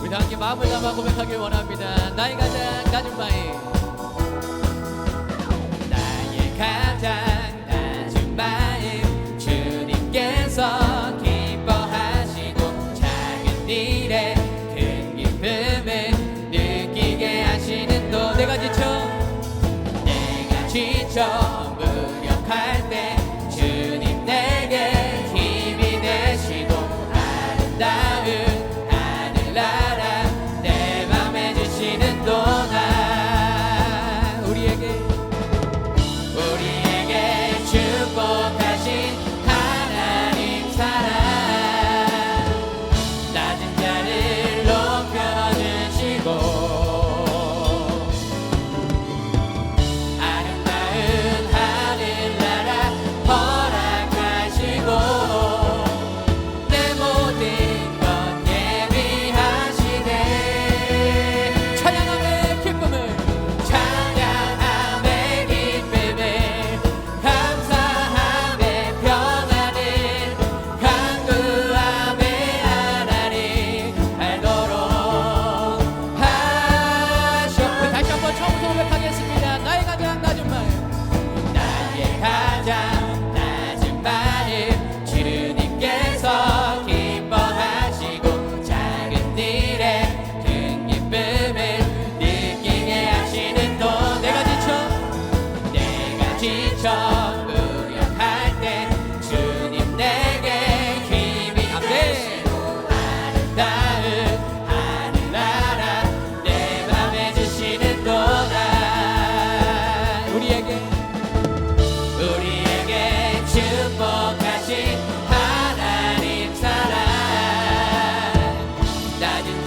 우리 다 함께 마음을 담아 고백하길 원합니다. 나의 가장 낮은 바위. 나의 가장 낮은 바위 주님께서 기뻐하시고 작은 일에 큰 기쁨에 느끼게 하시는 또 네 내가 지쳐 내가 지쳐 家。дядя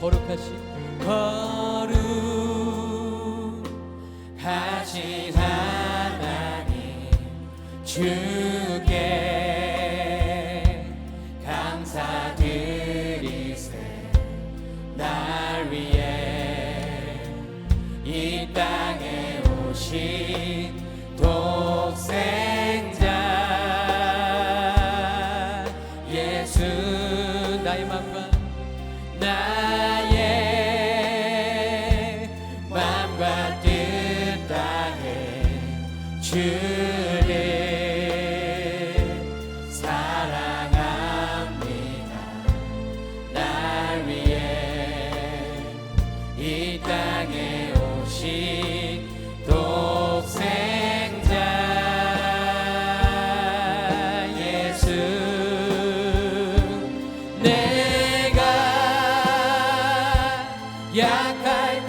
거룩하신 거룩하신 하나님 주께 감사드리세. 날 위해 이 땅에 오신 독생자 예수 나의 맘과 I can't.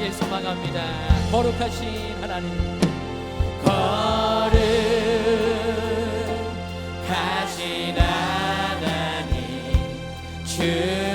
언약에 소망합니다. 거룩하신 하나님. 거룩하신 하나님. 주